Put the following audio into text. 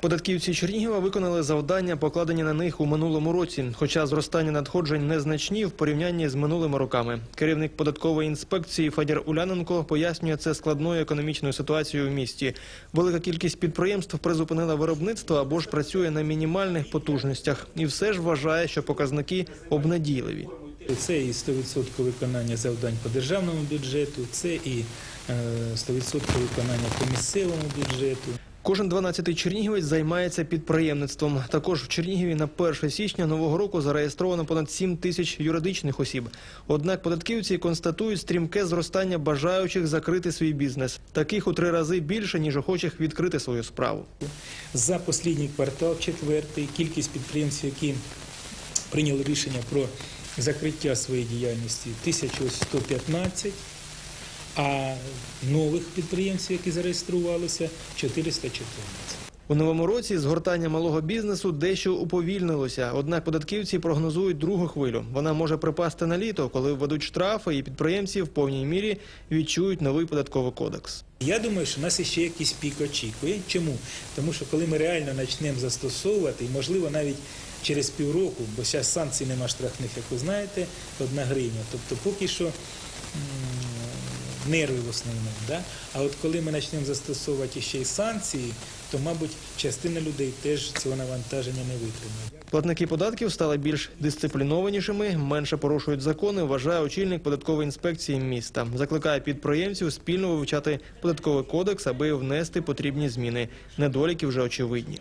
Податківці Чернігова виконали завдання, покладені на них у минулому році, хоча зростання надходжень незначні в порівнянні з минулими роками. Керівник податкової інспекції Федір Уляненко пояснює це складною економічною ситуацією в місті. Велика кількість підприємств призупинила виробництво або ж працює на мінімальних потужностях, і все ж вважає, що показники обнадійливі. Це і 100% виконання завдань по державному бюджету, це і е, 100% виконання по місцевому бюджету. Кожен 12-й чернігівець займається підприємництвом. Також в Чернігові на 1 січня нового року зареєстровано понад 7 тисяч юридичних осіб. Однак податківці констатують стрімке зростання бажаючих закрити свій бізнес. Таких у три рази більше ніж охочих відкрити свою справу. За останній квартал, четвертий, кількість підприємців, які прийняли рішення про закриття своєї діяльності 1115, а нових підприємців, які зареєструвалися, 414. У новому році згортання малого бізнесу дещо уповільнилося. Однак податківці прогнозують другу хвилю. Вона може припасти на літо, коли введуть штрафи, і підприємці в повній мірі відчують новий податковий кодекс. Я думаю, що нас ще якийсь пік очікує. Чому? Тому що коли ми реально почнемо застосовувати, і можливо навіть через півроку, бо зараз санкцій нема штрафних, як ви знаєте, одна гривня. Тобто поки що нерви в основному. Да? А от коли ми почнемо застосовувати ще й санкції, то, мабуть, частина людей теж цього навантаження не витримає. Платники податків стали більш дисциплінованішими, менше порушують закони, вважає очільник податкової інспекції міста. Закликає підприємців спільно вивчати податковий кодекс, аби внести потрібні зміни. Недоліки вже очевидні.